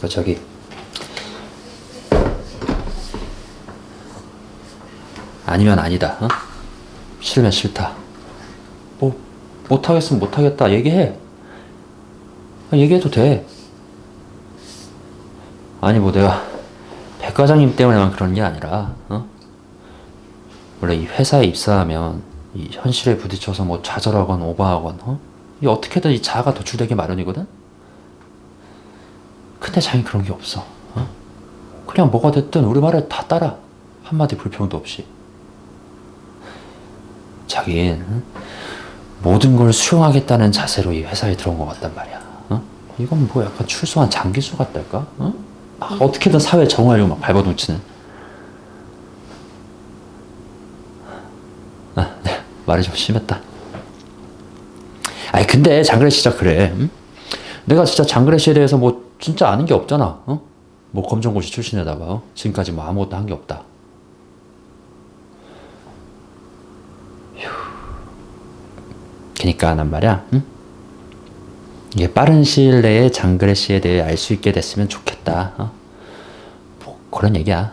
그 저기 아니면 아니다. 어? 싫으면 싫다. 뭐 못하겠으면 못하겠다. 얘기해. 아, 얘기해도 돼. 아니 뭐 내가 백 과장님 때문에만 그런 게 아니라 어? 원래 이 회사에 입사하면 이 현실에 부딪혀서 뭐 좌절하건 오버하건 어? 이 어떻게든 이 자아가 도출되기 마련이거든. 근데 자기 그런 게 없어. 어? 그냥 뭐가 됐든 우리 말을 다 따라 한마디 불평도 없이. 자긴 응? 모든 걸 수용하겠다는 자세로 이 회사에 들어온 것 같단 말이야. 어? 이건 뭐 약간 출소한 장기수 같달까? 어? 막 어떻게든 사회 정화하려고 막 발버둥치는. 아, 네, 말이 좀 심했다. 아니 근데 장그래 씨자 그래. 응? 내가 진짜 장그래시에 대해서 뭐 진짜 아는 게 없잖아. 어? 뭐 검정고시 출신에다가 어? 지금까지 뭐 아무것도 한 게 없다. 휴. 그니까 난 말이야. 응? 이게 빠른 시일 내에 장그래시에 대해 알 수 있게 됐으면 좋겠다. 어? 뭐 그런 얘기야.